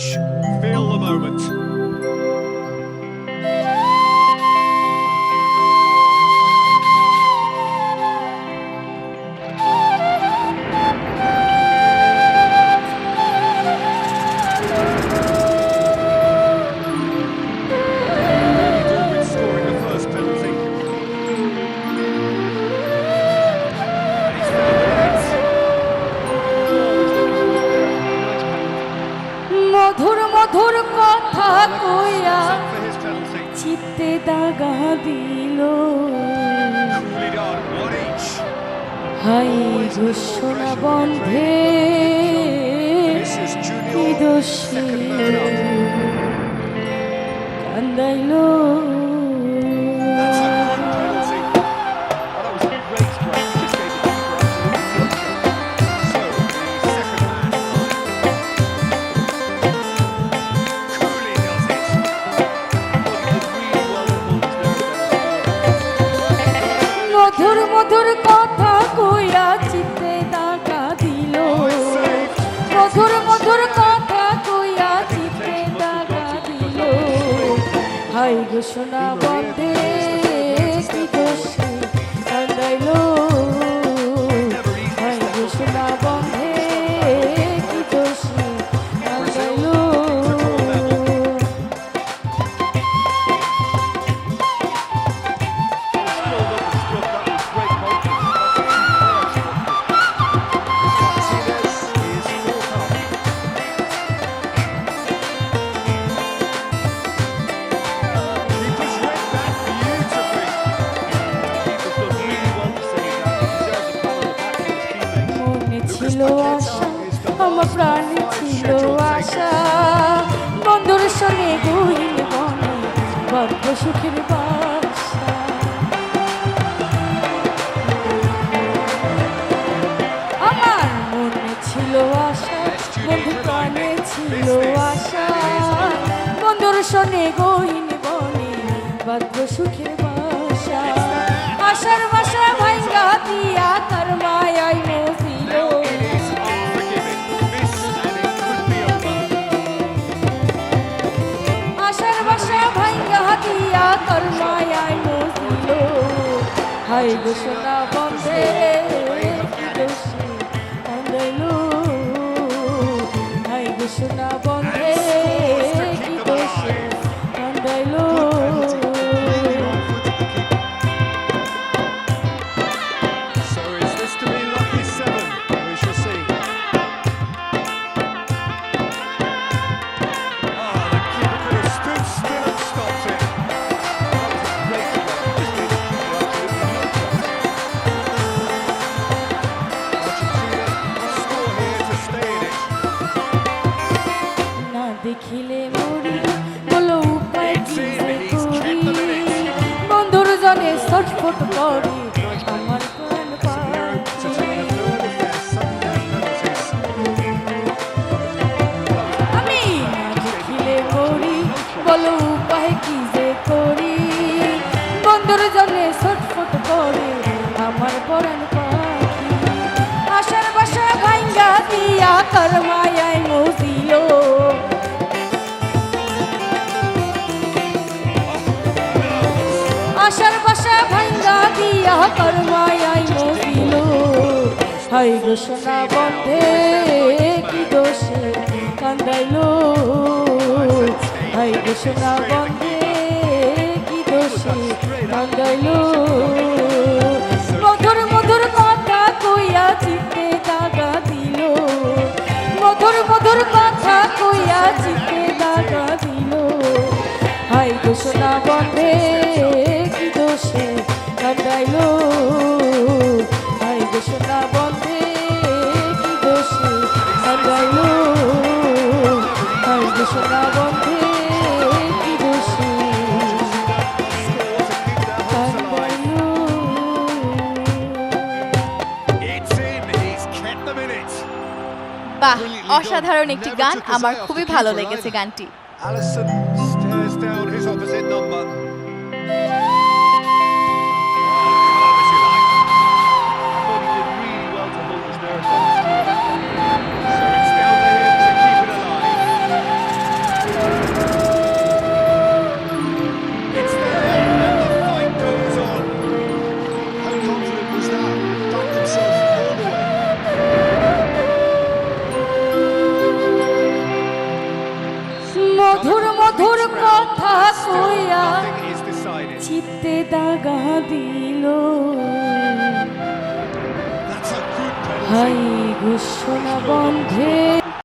Feel the moment. দাগা দিল. High ঘোষণা বন্ধে. দোষে. কান্দাইল ঘোষণা বন্ধে ছিল আশা, আমার প্রাণে ছিল আশা। বন্ধুর সঙ্গে গহিল বনে বদ্ধ সুখের আমার মনে ছিল আশা বন্ধু প্রাণে ছিল আশা। বন্ধুর সঙ্গে গহিল বনে বদ্ধ সুখের I go to now one day. I go to now. দেখিলে মরি বলো উপায় কি করি? বন্ধুর জনে ছটফট করি আমার. আমি দেখিলে মরি বলো উপায় কি যে করি? বন্ধুর জনে ছটফট করে আমার পরাণ পাখি। আশার বাসা ভাঙ্গা দিয়া কর মায়ায় মজিল। ভাঙ্গা দিয়া কর মায়ায় মজিল হাই সোনা বন্ধে, কি দোষে কান্দাইল। হাই সোনা বন্ধে, কি দোষে কান্দাইল। মধুর মধুর কথা কইয়া চিত্তে দাগা দিল। মধুর মধুর কথা কইয়া চিত্তে দাগা দিল। হাই সোনা বন্ধে them in it. বাহ অসাধারণ একটি গান। আমার খুবই ভালো লেগেছে গানটি। দিল. হাই ঘোষণা বন্ধে